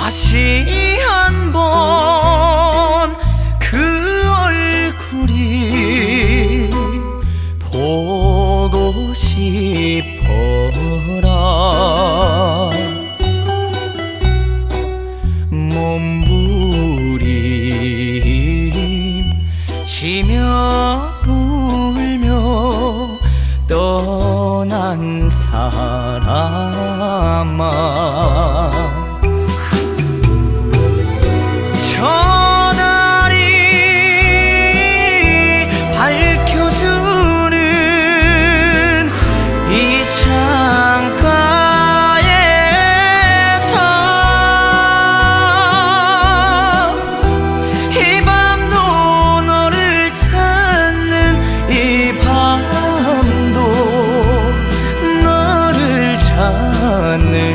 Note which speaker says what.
Speaker 1: 다시 한 번 그 얼굴이 보고 싶어라. 몸부림 치며 울며 떠난 사람아. 안내